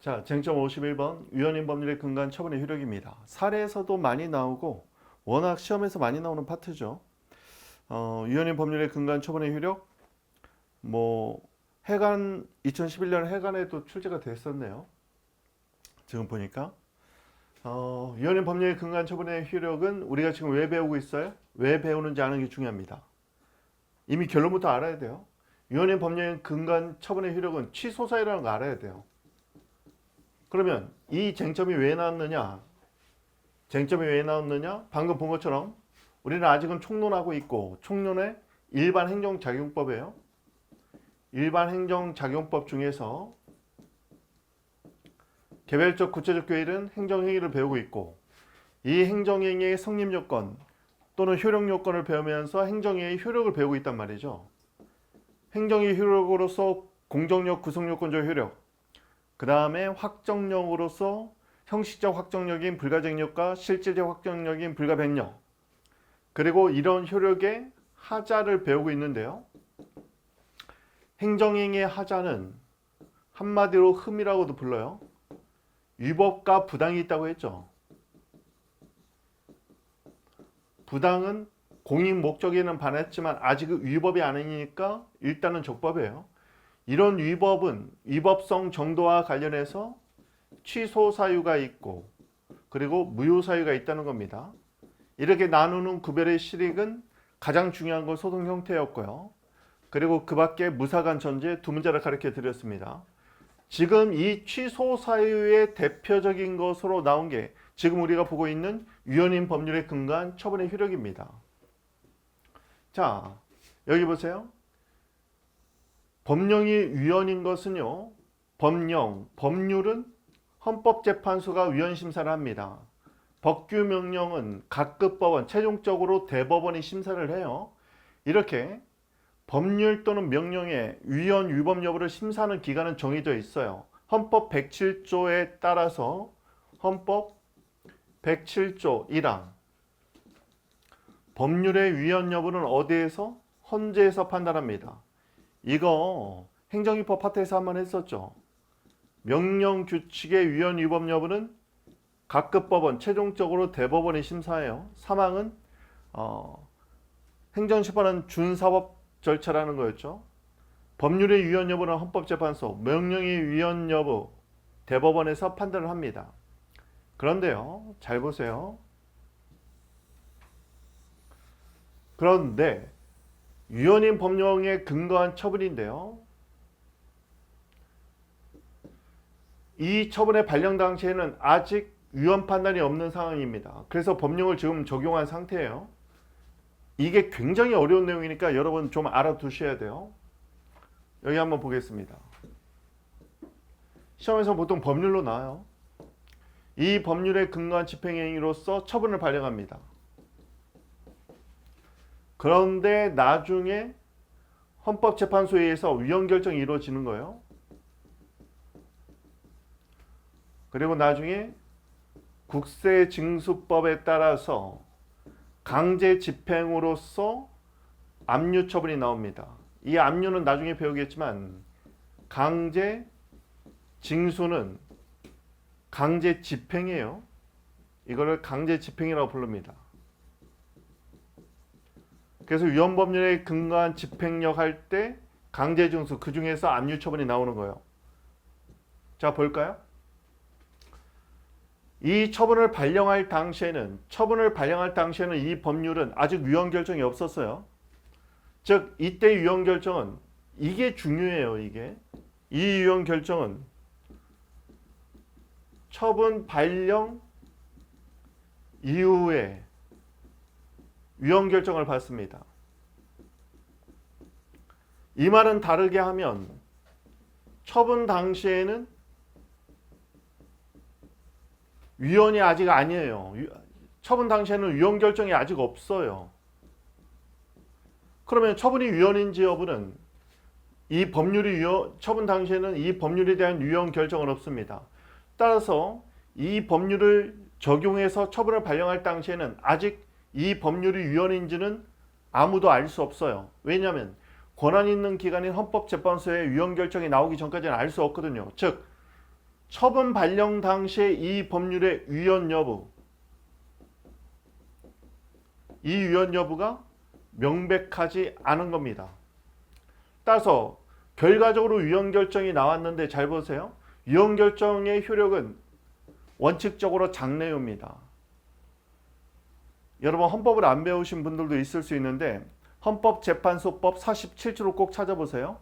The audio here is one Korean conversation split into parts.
자, 쟁점 51번 위헌인 법률의 근간 처분의 효력입니다. 사례에서도 많이 나오고 워낙 시험에서 많이 나오는 파트죠. 어, 위헌인 법률의 근간 처분의 효력 뭐 해관 2011년 해관에도 출제가 됐었네요. 지금 보니까 어, 위헌인 법률의 근간 처분의 효력은 우리가 지금 왜 배우고 있어요? 왜 배우는지 아는 게 중요합니다. 이미 결론부터 알아야 돼요. 위헌인 법률의 근간 처분의 효력은 취소 사유라는 거 알아야 돼요. 그러면 이 쟁점이 왜 나왔느냐? 쟁점이 왜 나왔느냐? 방금 본 것처럼 우리는 아직은 총론하고 있고 총론의 일반 행정작용법이에요. 일반 행정작용법 중에서 개별적 구체적 교일은 행정행위를 배우고 있고 이 행정행위의 성립 요건 또는 효력 요건을 배우면서 행정행위의 효력을 배우고 있단 말이죠. 행정의 효력으로서 공정력 구성요건적 효력 그 다음에 확정력으로서 형식적 확정력인 불가쟁력과 실질적 확정력인 불가백력 그리고 이런 효력의 하자를 배우고 있는데요. 행정행위의 하자는 한마디로 흠이라고도 불러요. 위법과 부당이 있다고 했죠. 부당은 공익 목적에는 반했지만 아직은 위법이 아니니까 일단은 적법이에요. 이런 위법은 위법성 정도와 관련해서 취소 사유가 있고 그리고 무효 사유가 있다는 겁니다. 이렇게 나누는 구별의 실익은 가장 중요한 건 소송 형태였고요. 그리고 그 밖에 무사간 전제 두 문제를 가르쳐 드렸습니다. 지금 이 취소 사유의 대표적인 것으로 나온 게 지금 우리가 보고 있는 위헌인 법률의 근간 처분의 효력입니다. 자, 여기 보세요. 법령이 위헌인 것은요. 법령, 법률은 헌법재판소가 위헌 심사를 합니다. 법규 명령은 각급 법원, 최종적으로 대법원이 심사를 해요. 이렇게 법률 또는 명령의 위헌 위법 여부를 심사하는 기간은 정해져 있어요. 헌법 107조에 따라서 헌법 107조 1항 법률의 위헌 여부는 어디에서 헌재에서 판단합니다. 이거 행정입법 파트에서 한 번 했었죠. 명령 규칙의 위헌 위법 여부는 각급 법원 최종적으로 대법원이 심사해요. 사망은 어, 행정심판은 준사법 절차라는 거였죠. 법률의 위헌 여부는 헌법재판소, 명령의 위헌 여부 대법원에서 판단을 합니다. 그런데요, 잘 보세요. 그런데 위헌인 법령에 근거한 처분인데요. 이 처분의 발령 당시에는 아직 위헌 판단이 없는 상황입니다. 그래서 법령을 지금 적용한 상태예요. 이게 굉장히 어려운 내용이니까 여러분 좀 알아두셔야 돼요. 여기 한번 보겠습니다. 시험에서 보통 법률로 나와요. 이 법률에 근거한 집행행위로서 처분을 발령합니다. 그런데 나중에 헌법재판소에 의해서 위헌 결정이 이루어지는 거예요. 그리고 나중에 국세징수법에 따라서 강제 집행으로서 압류 처분이 나옵니다. 이 압류는 나중에 배우겠지만 강제 징수는 강제 집행이에요. 이거를 강제 집행이라고 부릅니다. 그래서 위헌법률에 근거한 집행력 할 때 강제 징수 그 중에서 압류 처분이 나오는 거예요. 자 볼까요? 이 처분을 발령할 당시에는 처분을 발령할 당시에는 이 법률은 아직 위헌 결정이 없었어요. 즉 이때 위헌 결정은 이게 중요해요. 이게 이 위헌 결정은 처분 발령 이후에 위헌 결정을 받습니다. 이 말은 다르게 하면 처분 당시에는 위헌이 아직 아니에요. 처분 당시에는 위헌 결정이 아직 없어요. 그러면 처분이 위헌인지 여부는 이 법률이 위헌, 처분 당시에는 이 법률에 대한 위헌 결정은 없습니다. 따라서 이 법률을 적용해서 처분을 발령할 당시에는 아직 이 법률이 위헌인지는 아무도 알 수 없어요. 왜냐하면 권한 있는 기관인 헌법재판소의 위헌 결정이 나오기 전까지는 알 수 없거든요. 즉 처분 발령 당시에 이 법률의 위헌 여부 이 위헌 여부가 명백하지 않은 겁니다. 따라서 결과적으로 위헌 결정이 나왔는데 잘 보세요. 위헌 결정의 효력은 원칙적으로 장래요입니다. 여러분 헌법을 안 배우신 분들도 있을 수 있는데 헌법재판소법 47조를 꼭 찾아보세요.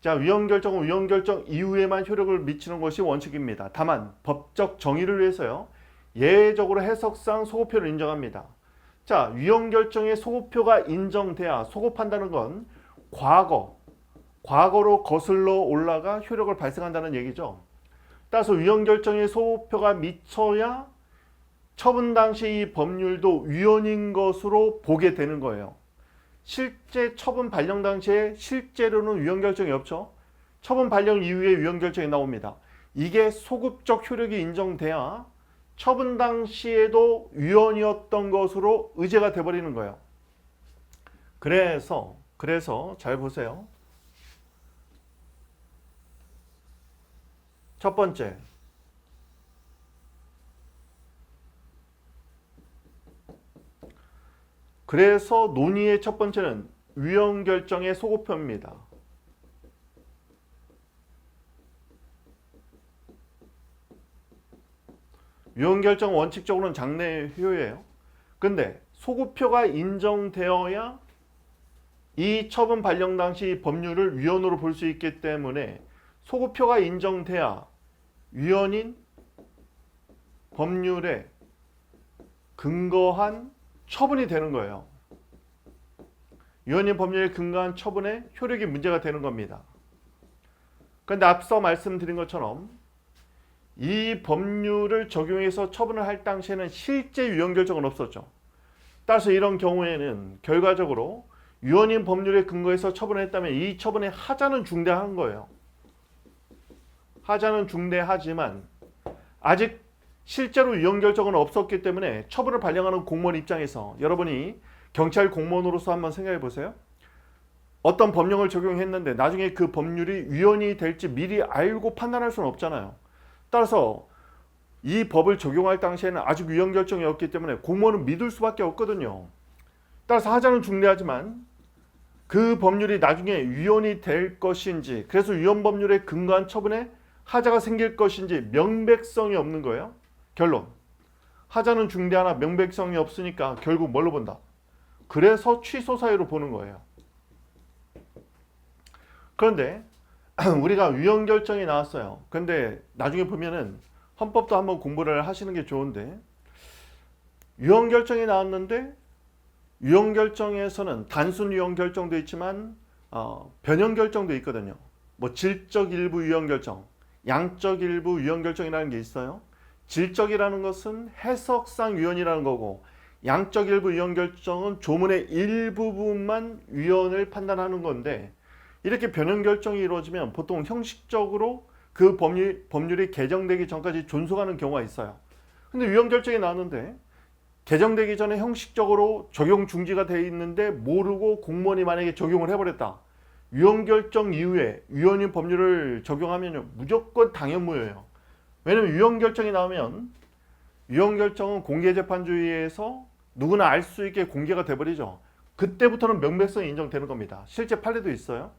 자, 위헌 결정은 위헌 결정 이후에만 효력을 미치는 것이 원칙입니다. 다만 법적 정의를 위해서요. 예외적으로 해석상 소급표를 인정합니다. 자, 위헌 결정의 소급표가 인정돼야 소급한다는 건 과거, 과거로 거슬러 올라가 효력을 발생한다는 얘기죠. 따라서 위헌 결정의 소급표가 미쳐야 처분 당시 이 법률도 위헌인 것으로 보게 되는 거예요. 실제 처분 발령 당시에 실제로는 위헌 결정이 없죠. 처분 발령 이후에 위헌 결정이 나옵니다. 이게 소급적 효력이 인정돼야 처분 당시에도 위헌이었던 것으로 의제가 돼버리는 거예요. 그래서 그래서 잘 보세요. 첫 번째 그래서 논의의 첫 번째는 위헌 결정의 소급표입니다. 위헌 결정 원칙적으로는 장래 효예요. 근데 소급표가 인정되어야 이 처분 발령 당시 법률을 위헌으로 볼 수 있기 때문에 소급표가 인정돼야 위헌인 법률에 근거한 처분이 되는 거예요. 위헌인 법률에 근거한 처분에 효력이 문제가 되는 겁니다. 그런데 앞서 말씀드린 것처럼 이 법률을 적용해서 처분을 할 당시에는 실제 위헌 결정은 없었죠. 따라서 이런 경우에는 결과적으로 위헌인 법률에 근거해서 처분을 했다면 이 처분의 하자는 중대한 거예요. 하자는 중대하지만 아직 실제로 위헌 결정은 없었기 때문에 처분을 발령하는 공무원 입장에서 여러분이 경찰 공무원으로서 한번 생각해 보세요. 어떤 법령을 적용했는데 나중에 그 법률이 위헌이 될지 미리 알고 판단할 수는 없잖아요. 따라서 이 법을 적용할 당시에는 아직 위헌 결정이 없기 때문에 공무원은 믿을 수밖에 없거든요. 따라서 하자는 중대하지만 그 법률이 나중에 위헌이 될 것인지 그래서 위헌 법률에 근거한 처분에 하자가 생길 것인지 명백성이 없는 거예요. 결론. 하자는 중대하나 명백성이 없으니까 결국 뭘로 본다? 그래서 취소 사유로 보는 거예요. 그런데 우리가 위헌 결정이 나왔어요. 근데 나중에 보면은 헌법도 한번 공부를 하시는 게 좋은데 위헌 결정이 나왔는데 위헌 결정에서는 단순 위헌 결정도 있지만 어, 변형 결정도 있거든요. 뭐 질적 일부 위헌 결정, 양적 일부 위헌 결정이라는 게 있어요. 질적이라는 것은 해석상 위헌이라는 거고 양적 일부 위헌 결정은 조문의 일부분만 위헌을 판단하는 건데 이렇게 변형 결정이 이루어지면 보통 형식적으로 그 법률, 법률이 개정되기 전까지 존속하는 경우가 있어요. 근데 위헌 결정이 나왔는데 개정되기 전에 형식적으로 적용 중지가 돼 있는데 모르고 공무원이 만약에 적용을 해버렸다. 위헌 결정 이후에 위헌인 법률을 적용하면 무조건 당연무효예요. 왜냐면 위헌 결정이 나오면 위헌 결정은 공개 재판주의에서 누구나 알 수 있게 공개가 돼버리죠. 그때부터는 명백성이 인정되는 겁니다. 실제 판례도 있어요.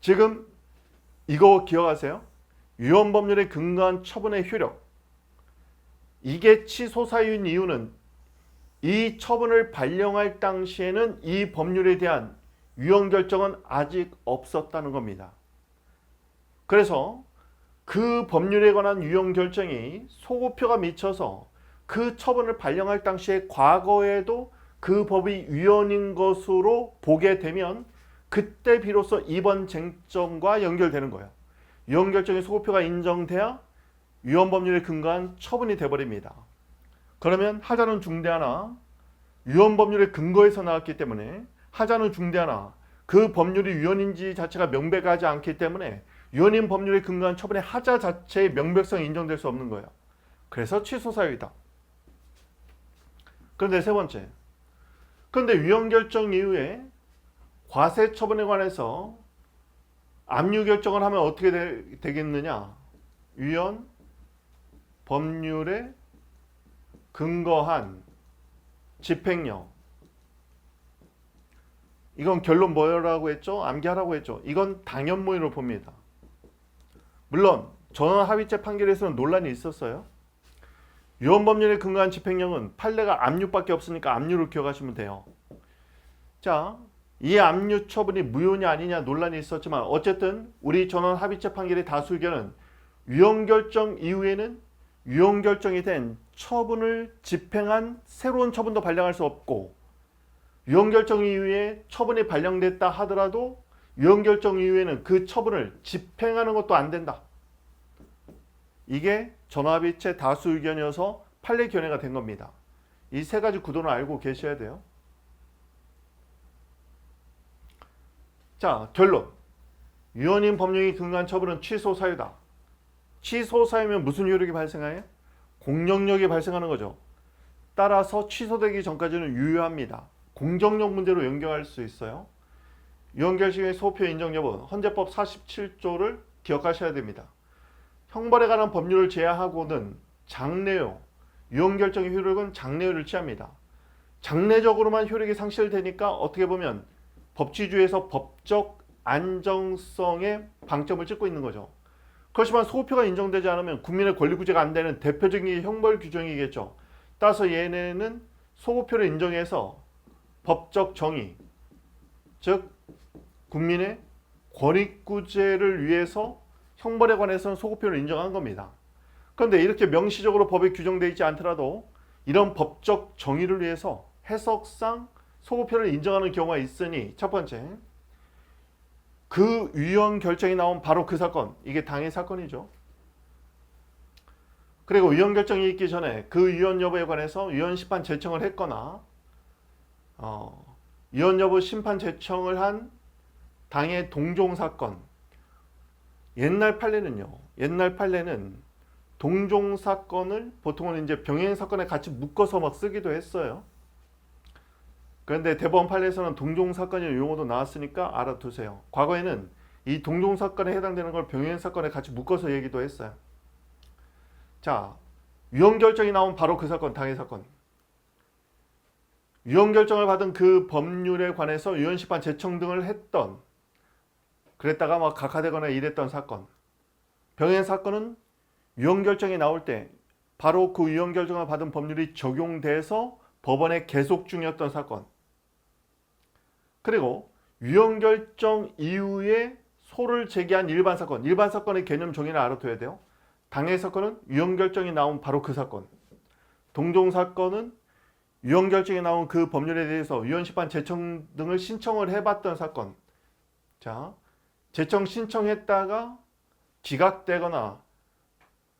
지금 이거 기억하세요? 위헌 법률에 근거한 처분의 효력. 이게 취소 사유인 이유는 이 처분을 발령할 당시에는 이 법률에 대한 위헌 결정은 아직 없었다는 겁니다. 그래서 그 법률에 관한 위헌 결정이 소급표가 미쳐서 그 처분을 발령할 당시에 과거에도 그 법이 위헌인 것으로 보게 되면 그때 비로소 이번 쟁점과 연결되는 거예요. 위헌 결정의 소급표가 인정돼야 위헌 법률에 근거한 처분이 돼버립니다. 그러면 하자는 중대하나 위헌 법률의 근거에서 나왔기 때문에 하자는 중대하나 그 법률이 위헌인지 자체가 명백하지 않기 때문에 위헌인 법률에 근거한 처분의 하자 자체의 명백성이 인정될 수 없는 거예요. 그래서 취소 사유이다. 그런데 세 번째. 그런데 위헌 결정 이후에 과세 처분에 관해서 압류 결정을 하면 어떻게 되, 겠느냐 위헌 법률에 근거한 집행령. 이건 결론 뭐라고 했죠? 암기하라고 했죠. 이건 당연모의로 봅니다. 물론 전원 합의체 판결에서는 논란이 있었어요. 유언 법률에 근거한 집행령은 판례가 압류밖에 없으니까 압류를 기억하시면 돼요. 자, 이 압류 처분이 무효냐 아니냐 논란이 있었지만 어쨌든 우리 전원 합의체 판결의 다수 의견은 유언 결정 이후에는 유언 결정이 된 처분을 집행한 새로운 처분도 발령할 수 없고 유언 결정 이후에 처분이 발령됐다 하더라도 유언 결정 이후에는 그 처분을 집행하는 것도 안 된다. 이게 전화합의체 다수 의견이어서 판례 견해가 된 겁니다. 이 세 가지 구도는 알고 계셔야 돼요. 자, 결론. 위헌인 법령이 근거한 처분은 취소 사유다. 취소 사유면 무슨 효력이 발생해요? 공정력이 발생하는 거죠. 따라서 취소되기 전까지는 유효합니다. 공정력 문제로 연결할 수 있어요. 유언결정의 소표 인정 여부 헌재법 47조를 기억하셔야 됩니다. 형벌에 관한 법률을 제하하고는 장래요. 유언결정의 효력은 장래요를 취합니다. 장래적으로만 효력이 상실되니까 어떻게 보면 법치주의에서 법적 안정성에 방점을 찍고 있는 거죠. 그렇지만 소표가 인정되지 않으면 국민의 권리구제가 안 되는 대표적인 형벌 규정이겠죠. 따라서 얘네는 소표를 인정해서 법적 정의, 즉 국민의 권익구제를 위해서 형벌에 관해서는 소급표를 인정한 겁니다. 그런데 이렇게 명시적으로 법에 규정되어 있지 않더라도 이런 법적 정의를 위해서 해석상 소급표를 인정하는 경우가 있으니 첫 번째 그 위헌 결정이 나온 바로 그 사건 이게 당의 사건이죠. 그리고 위헌 결정이 있기 전에 그 위헌 여부에 관해서 위헌 심판 제청을 했거나 어, 위헌 여부 심판 제청을 한 당의 동종 사건 옛날 판례는요. 옛날 판례는 동종 사건을 보통은 이제 병행 사건에 같이 묶어서 막 쓰기도 했어요. 그런데 대법원 판례에서는 동종 사건이라는 용어도 나왔으니까 알아두세요. 과거에는 이 동종 사건에 해당되는 걸 병행 사건에 같이 묶어서 얘기도 했어요. 자, 위헌 결정이 나온 바로 그 사건, 당해 사건. 위헌 결정을 받은 그 법률에 관해서 위헌 심판 제청 등을 했던 그랬다가 막 각하되거나 이랬던 사건. 병행 사건은 위헌 결정이 나올 때 바로 그 위헌 결정을 받은 법률이 적용돼서 법원에 계속 중이었던 사건. 그리고 위헌 결정 이후에 소를 제기한 일반 사건. 일반 사건의 개념 정의를 알아둬야 돼요. 당해 사건은 위헌 결정이 나온 바로 그 사건. 동종 사건은 위헌 결정이 나온 그 법률에 대해서 위헌 심판 제청 등을 신청을 해봤던 사건. 자, 제청 신청했다가 기각되거나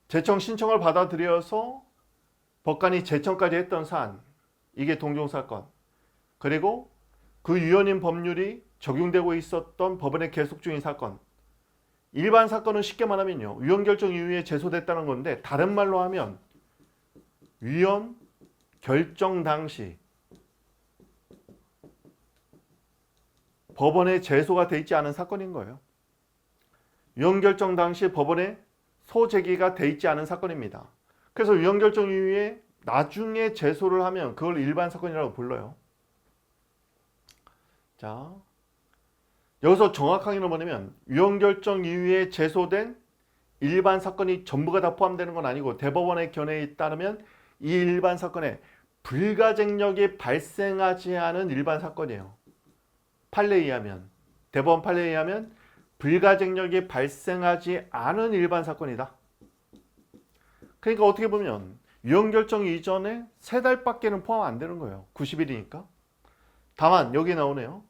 제청 신청을 받아들여서 법관이 제청까지 했던 사안 이게 동종 사건 그리고 그 유연인 법률이 적용되고 있었던 법원의 계속 중인 사건 일반 사건은 쉽게 말하면요 위헌 결정 이후에 제소됐다는 건데 다른 말로 하면 위헌 결정 당시 법원에 제소가 돼 있지 않은 사건인 거예요. 위헌 결정 당시 법원에 소제기가 돼 있지 않은 사건입니다. 그래서 위헌 결정 이후에 나중에 제소를 하면 그걸 일반 사건이라고 불러요. 자, 여기서 정확하게는 뭐냐면 위헌 결정 이후에 제소된 일반 사건이 전부가 다 포함되는 건 아니고 대법원의 견해에 따르면 이 일반 사건에 불가쟁력이 발생하지 않은 일반 사건이에요. 판례에 의하면 대법원 판례에 의하면 불가쟁력이 발생하지 않은 일반 사건이다. 그러니까 어떻게 보면 유언 결정 이전에 세 달밖에는 포함 안 되는 거예요. 90일이니까. 다만 여기 나오네요.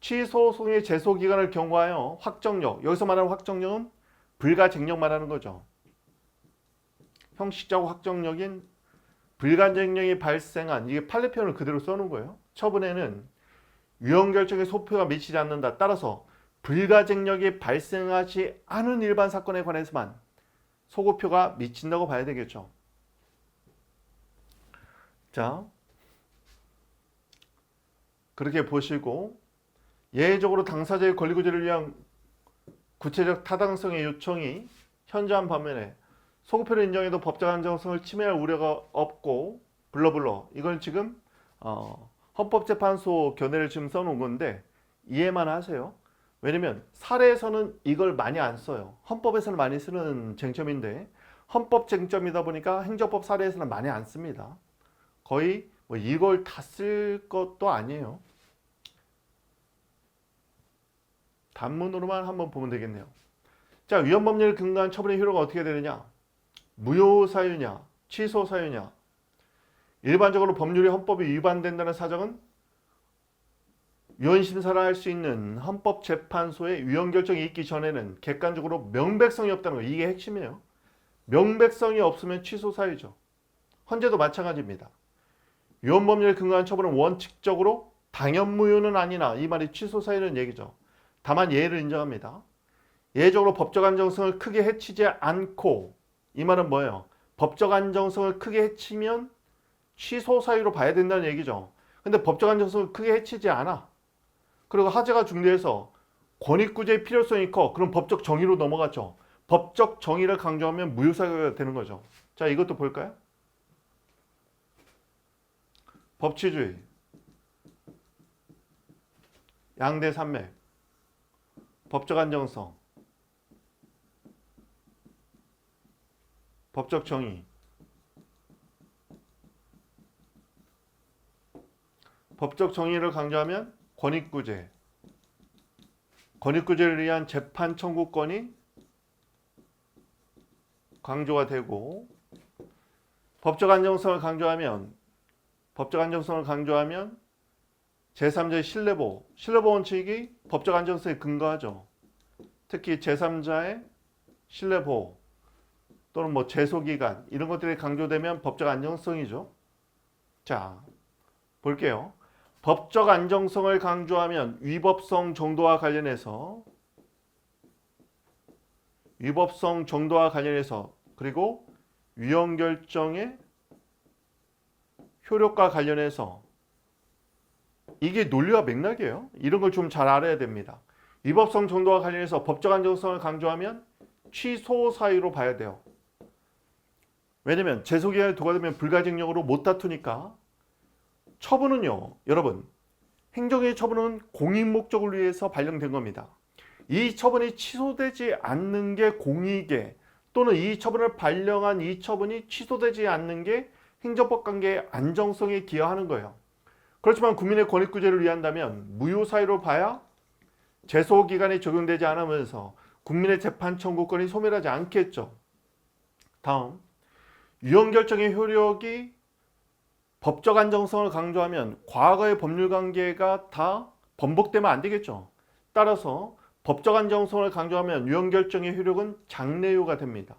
취소송의 제소 기간을 경고하여 확정력 여기서 말하는 확정력은 불가쟁력 말하는 거죠. 형식적 확정력인 불가쟁력이 발생한 이게 판례 표현을 그대로 써놓은 거예요. 처분에는 유언 결정의 소표가 미치지 않는다. 따라서 불가쟁력이 발생하지 않은 일반 사건에 관해서만 소고표가 미친다고 봐야 되겠죠. 자, 그렇게 보시고 예외적으로 당사자의 권리구제를 위한 구체적 타당성의 요청이 현저한 반면에 소급표를 인정해도 법적 안정성을 침해할 우려가 없고 블러블러 이건 지금 어, 헌법재판소 견해를 지금 써놓은 건데 이해만 하세요. 왜냐면 사례에서는 이걸 많이 안 써요. 헌법에서는 많이 쓰는 쟁점인데 헌법 쟁점이다 보니까 행정법 사례에서는 많이 안 씁니다. 거의 뭐 이걸 다 쓸 것도 아니에요. 단문으로만 한번 보면 되겠네요. 자, 위헌법률 근거한 처분의 효력가 어떻게 되느냐? 무효 사유냐, 취소 사유냐. 일반적으로 법률이 헌법이 위반된다는 사정은 위헌 심사를 할 수 있는 헌법재판소의 위헌 결정이 있기 전에는 객관적으로 명백성이 없다는 거 이게 핵심이에요. 명백성이 없으면 취소 사유죠. 헌재도 마찬가지입니다. 위헌 법률에 근거한 처분은 원칙적으로 당연 무효는 아니나 이 말이 취소 사유는 얘기죠. 다만 예를 인정합니다. 예적으로 법적 안정성을 크게 해치지 않고 이 말은 뭐예요? 법적 안정성을 크게 해치면 취소 사유로 봐야 된다는 얘기죠. 근데 법적 안정성을 크게 해치지 않아. 그리고 하자가 중대해서 권익구제의 필요성이 커. 그럼 법적 정의로 넘어갔죠. 법적 정의를 강조하면 무효사유가 되는 거죠. 자, 이것도 볼까요? 법치주의, 양대 산맥, 법적 안정성, 법적 정의, 법적 정의를 강조하면 권익구제, 권익구제를 위한 재판 청구권이 강조가 되고 법적 안정성을 강조하면 법적 안정성을 강조하면 제3자의 신뢰보호, 신뢰보호 원칙이 법적 안정성에 근거하죠. 특히 제3자의 신뢰보호 또는 뭐 제소기간 이런 것들이 강조되면 법적 안정성이죠. 자, 볼게요. 법적 안정성을 강조하면 위법성 정도와 관련해서 위법성 정도와 관련해서 그리고 위헌 결정의 효력과 관련해서 이게 논리와 맥락이에요. 이런 걸 좀 잘 알아야 됩니다. 위법성 정도와 관련해서 법적 안정성을 강조하면 취소 사유로 봐야 돼요. 왜냐면 재소기한이 도과되면 불가증력으로 못 다투니까 처분은요, 여러분, 행정의 처분은 공익 목적을 위해서 발령된 겁니다. 이 처분이 취소되지 않는 게 공익에 또는 이 처분을 발령한 이 처분이 취소되지 않는 게 행정법 관계의 안정성에 기여하는 거예요. 그렇지만 국민의 권익구제를 위한다면 무효 사유로 봐야 제소 기간이 적용되지 않으면서 국민의 재판 청구권이 소멸하지 않겠죠. 다음 유언 결정의 효력이 법적 안정성을 강조하면 과거의 법률 관계가 다 번복되면 안 되겠죠. 따라서 법적 안정성을 강조하면 유언 결정의 효력은 장래효가 됩니다.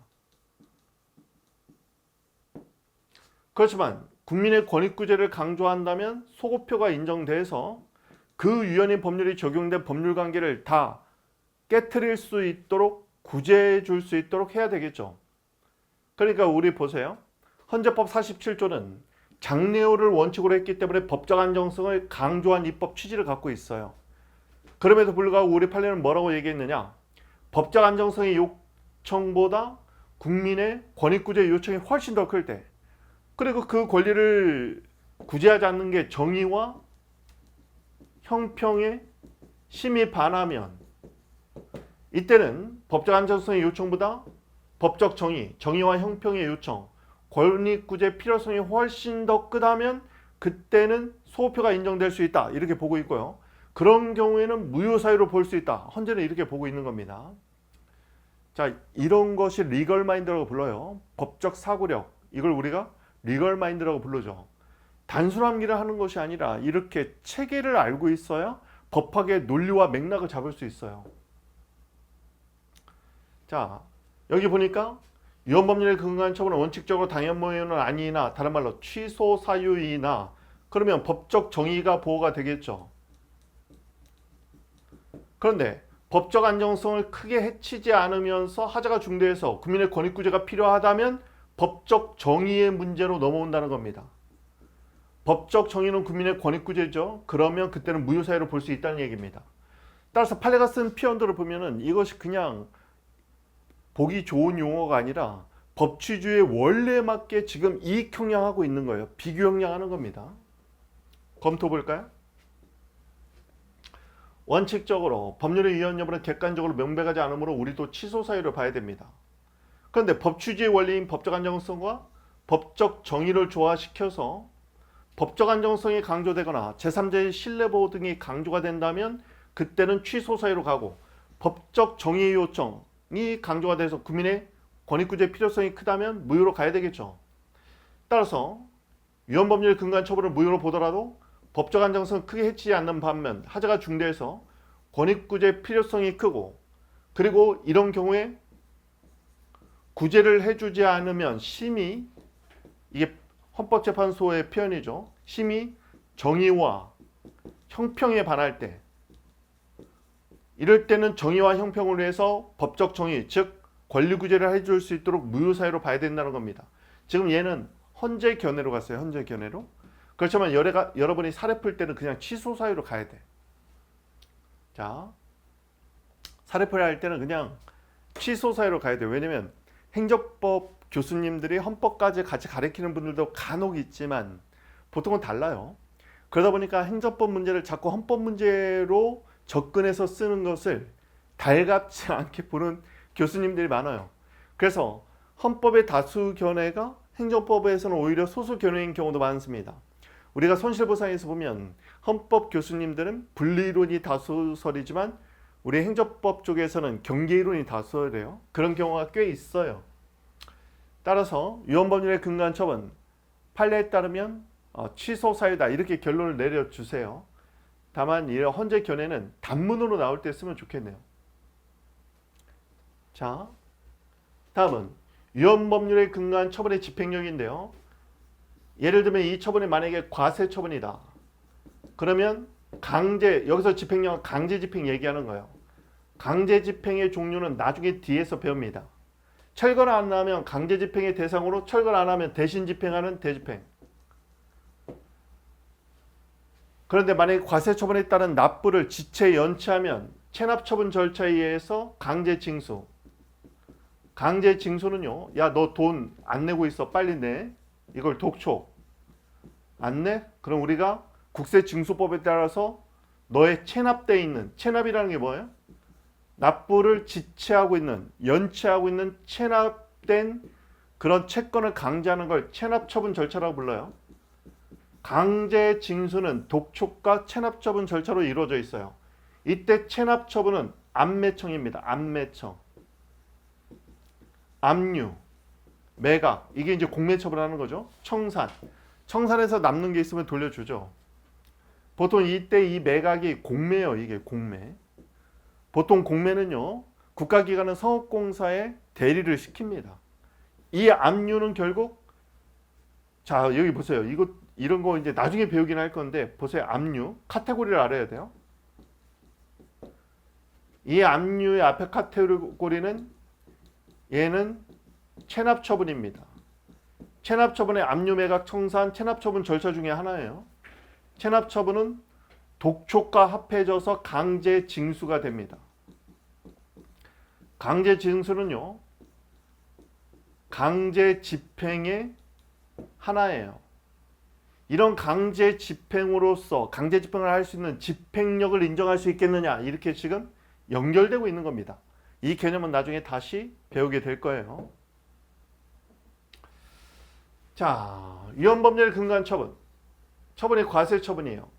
그렇지만 국민의 권익구제를 강조한다면 소급표가 인정돼서 그 유연인 법률이 적용된 법률 관계를 다 깨뜨릴 수 있도록 구제해 줄 수 있도록 해야 되겠죠. 그러니까 우리 보세요. 헌재법 47조는 장래호를 원칙으로 했기 때문에 법적 안정성을 강조한 입법 취지를 갖고 있어요. 그럼에도 불구하고 우리 판례는 뭐라고 얘기했느냐? 법적 안정성의 요청보다 국민의 권익구제 요청이 훨씬 더 클 때, 그리고 그 권리를 구제하지 않는 게 정의와 형평에 심히 반하면 이때는 법적 안정성의 요청보다 법적 정의, 정의와 형평의 요청, 권익구제 필요성이 훨씬 더 크다면 그때는 소표가 인정될 수 있다 이렇게 보고 있고요. 그런 경우에는 무효 사유로 볼 수 있다. 헌재는 이렇게 보고 있는 겁니다. 자, 이런 것이 리걸 마인드라고 불러요. 법적 사고력. 이걸 우리가 리걸 마인드라고 부르죠. 단순 암기를 하는 것이 아니라 이렇게 체계를 알고 있어야 법학의 논리와 맥락을 잡을 수 있어요. 자, 여기 보니까 위헌법률에 근거한 처분은 원칙적으로 당연무효는 아니나 다른 말로 취소 사유이나 그러면 법적 정의가 보호가 되겠죠. 그런데 법적 안정성을 크게 해치지 않으면서 하자가 중대해서 국민의 권익구제가 필요하다면 법적 정의의 문제로 넘어온다는 겁니다. 법적 정의는 국민의 권익구제죠. 그러면 그때는 무효사유로 볼 수 있다는 얘기입니다. 따라서 판례가 쓴 피언들을 보면은 이것이 그냥 보기 좋은 용어가 아니라 법치주의 원리에 맞게 지금 이익 형량하고 있는 거예요. 비교 형량하는 겁니다. 검토 볼까요? 원칙적으로 법률의 위헌 여부는 객관적으로 명백하지 않으므로 우리도 취소 사유를 봐야 됩니다. 그런데 법치주의 원리인 법적 안정성과 법적 정의를 조화시켜서 법적 안정성이 강조되거나 제3자의 신뢰보호 등이 강조가 된다면 그때는 취소 사유로 가고 법적 정의 요청 이 강조가 돼서 국민의 권익구제 필요성이 크다면 무효로 가야 되겠죠. 따라서 위헌법률 근간 처벌을 무효로 보더라도 법적 안정성 크게 해치지 않는 반면 하자가 중대해서 권익구제 필요성이 크고 그리고 이런 경우에 구제를 해주지 않으면 심히 이게 헌법재판소의 표현이죠. 심히 정의와 형평에 반할 때 이럴 때는 정의와 형평을 위해서 법적 정의 즉 권리 구제를 해줄 수 있도록 무효사유로 봐야 된다는 겁니다. 지금 얘는 헌재 견해로 갔어요. 헌재 견해로. 그렇지만 여래가, 여러분이 사례 풀 때는 그냥 취소 사유로 가야 돼. 자, 사례 풀이 할 때는 그냥 취소 사유로 가야 돼. 왜냐면 행정법 교수님들이 헌법까지 같이 가르치는 분들도 간혹 있지만 보통은 달라요. 그러다 보니까 행정법 문제를 자꾸 헌법 문제로 접근해서 쓰는 것을 달갑지 않게 보는 교수님들이 많아요. 그래서 헌법의 다수 견해가 행정법에서는 오히려 소수 견해인 경우도 많습니다. 우리가 손실보상에서 보면 헌법 교수님들은 분리론이 다수설이지만 우리 행정법 쪽에서는 경계이론이 다수설이에요. 그런 경우가 꽤 있어요. 따라서 위헌법률의 근간 처분 판례에 따르면 어, 취소 사유다 이렇게 결론을 내려주세요. 다만 이 헌재 견해는 단문으로 나올 때 쓰면 좋겠네요. 자, 다음은 위헌법률의 근간 처분의 집행력인데요. 예를 들면 이 처분이 만약에 과세 처분이다. 그러면 강제 여기서 집행력 강제 집행 얘기하는 거예요. 강제 집행의 종류는 나중에 뒤에서 배웁니다. 철거를 안 하면 강제 집행의 대상으로 철거를 안 하면 대신 집행하는 대집행. 그런데 만약에 과세 처분에 따른 납부를 지체 연체하면 체납 처분 절차에 의해서 강제 징수. 강제 징수는요. 야, 너 돈 안 내고 있어. 빨리 내. 이걸 독촉. 안 내? 그럼 우리가 국세 징수법에 따라서 너의 체납돼 있는 체납이라는 게 뭐예요? 납부를 지체하고 있는 연체하고 있는 체납된 그런 채권을 강제하는 걸 체납 처분 절차라고 불러요. 강제 징수는 독촉과 체납 처분 절차로 이루어져 있어요. 이때 체납 처분은 안매청입니다. 안매청. 압류, 매각 이게 이제 공매처분 하는 거죠. 청산. 청산해서 남는 게 있으면 돌려주죠. 보통 이때 이 매각이 공매예요. 이게 공매. 보통 공매는요. 국가기관은 성업공사에 대리를 시킵니다. 이 압류는 결국 자 여기 보세요. 이거 이런 거 이제 나중에 배우긴 할 건데 보세요. 압류 카테고리를 알아야 돼요. 이 압류의 앞에 카테고리는 얘는 체납 처분입니다. 체납 처분의 압류 매각 청산 체납 처분 절차 중에 하나예요. 체납 처분은 독촉과 합해져서 강제 징수가 됩니다. 강제 징수는요. 강제 집행의 하나예요. 이런 강제 집행으로서 강제 집행을 할 수 있는 집행력을 인정할 수 있겠느냐 이렇게 지금 연결되고 있는 겁니다. 이 개념은 나중에 다시 배우게 될 거예요. 자, 위헌법률 근간 처분. 처분이 과세 처분이에요.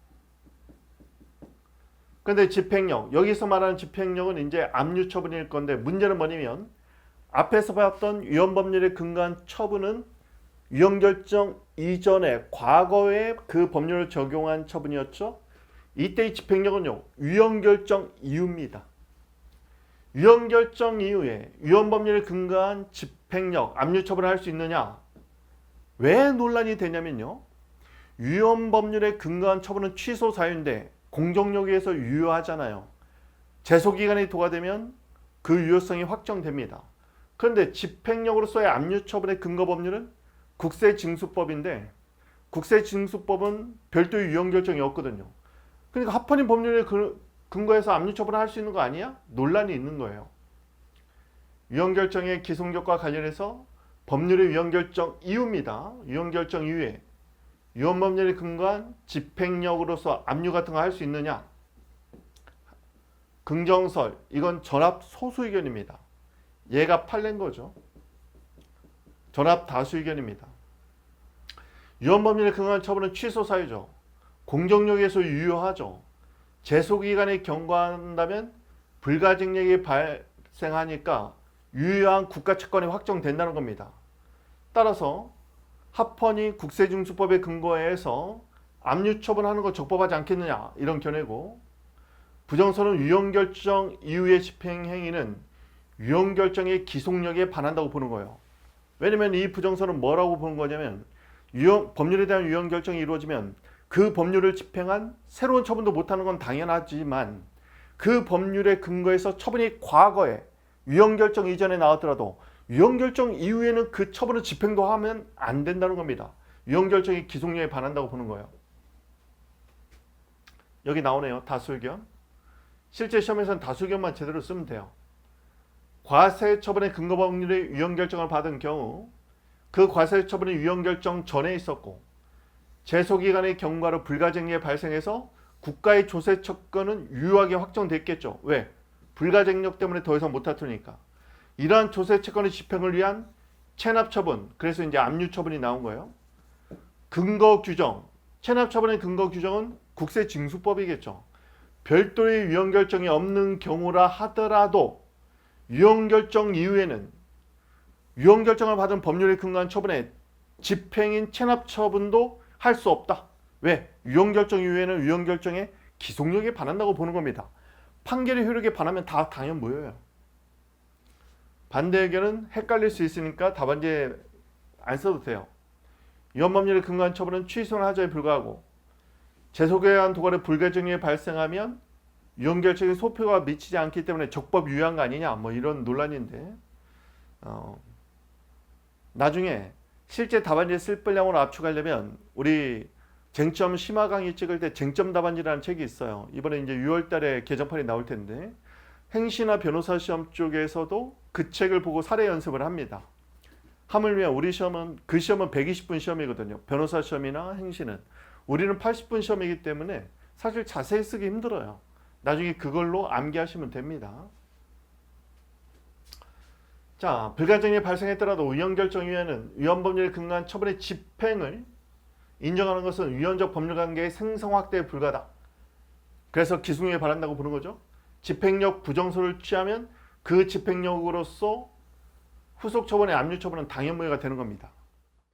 근데 집행력, 여기서 말하는 집행력은 이제 압류 처분일 건데 문제는 뭐냐면 앞에서 봤던 위헌법률의 근간 처분은 위헌결정 이전에 과거에 그 법률을 적용한 처분이었죠. 이때의 집행력은요. 위헌결정 이후입니다. 위헌결정 이후에 위헌법률을 근거한 집행력, 압류 처분을 할 수 있느냐? 왜 논란이 되냐면요. 위헌법률에 근거한 처분은 취소 사유인데 공정력에 의해서 유효하잖아요. 제소기간이 도과되면 그 유효성이 확정됩니다. 그런데 집행력으로서의 압류 처분의 근거 법률은 국세징수법인데 국세징수법은 별도의 유형 결정이 없거든요. 그러니까 합헌인 법률에 근거해서 압류 처분을 할 수 있는 거 아니야? 논란이 있는 거예요. 위헌결정의 기속력과 관련해서 법률의 위헌결정 이유입니다. 위헌결정 이유에 위헌법률에 근거한 집행력으로서 압류 같은 거 할 수 있느냐? 긍정설 이건 전압 소수 의견입니다. 얘가 판례인 거죠. 전압 다수 의견입니다. 위헌법률에 근거한 처분은 취소 사유죠. 공정력에서 유효하죠. 제소기간에 경과한다면 불가증력이 발생하니까 유효한 국가 채권이 확정된다는 겁니다. 따라서 합헌이 국세징수법에 근거해서 압류 처분하는 거 적법하지 않겠느냐 이런 견해고 부정선은 유형결정 이후의 집행행위는 유형결정의 기속력에 반한다고 보는 거예요. 왜냐면 이 부정선은 뭐라고 보는 거냐면 유형, 법률에 대한 유형 결정이 이루어지면 그 법률을 집행한 새로운 처분도 못하는 건 당연하지만 그 법률의 근거에서 처분이 과거에 유형 결정 이전에 나왔더라도 유형 결정 이후에는 그 처분을 집행도 하면 안 된다는 겁니다. 유형 결정이 기속력에 반한다고 보는 거예요. 여기 나오네요. 다수의견. 실제 시험에서는 다수의견만 제대로 쓰면 돼요. 과세 처분의 근거 법률의 유형 결정을 받은 경우 그 과세 처분이 유형 결정 전에 있었고 제소기간의 경과로 불가증력이 발생해서 국가의 조세 채권은 유효하게 확정됐겠죠. 왜? 불가증력 때문에 더 이상 못 다투니까. 이러한 조세 채권의 집행을 위한 체납 처분, 그래서 이제 압류 처분이 나온 거예요. 근거 규정, 체납 처분의 근거 규정은 국세 징수법이겠죠. 별도의 유형 결정이 없는 경우라 하더라도 유형 결정 이후에는 유형 결정을 받은 법률에 근거한 처분에 집행인 체납 처분도 할 수 없다. 왜? 유형 결정 이후에는 유형 결정의 기속력에 반한다고 보는 겁니다. 판결의 효력에 반하면 다 당연 무효예요. 반대 의견은 헷갈릴 수 있으니까 답안지에 안 써도 돼요. 위헌법률에 근거한 처분은 취소는 하자에 불과하고 재소에 의한 도발의 불가증이 발생하면 유언결정의 소표가 미치지 않기 때문에 적법 유효한 거 아니냐 뭐 이런 논란인데 어, 나중에 실제 답안지에 쓸 분량으로 압축하려면 우리 쟁점 심화 강의 찍을 때 쟁점 답안지라는 책이 있어요. 이번에 이제 6월 달에 개정판이 나올 텐데 행시나 변호사 시험 쪽에서도 그 책을 보고 사례 연습을 합니다. 하물며 우리 시험은 그 시험은 120분 시험이거든요. 변호사 시험이나 행시는 우리는 80분 시험이기 때문에 사실 자세히 쓰기 힘들어요. 나중에 그걸로 암기하시면 됩니다. 자, 불가증이 발생했더라도 위헌결정위원회는 위헌법률에 근거한 처분의 집행을 인정하는 것은 위헌적 법률 관계의 생성 확대에 불과하다. 그래서 기승에 바란다고 보는 거죠. 집행력 부정소를 취하면 그 집행력으로서 후속 처분의 압류 처분은 당연무효가 되는 겁니다.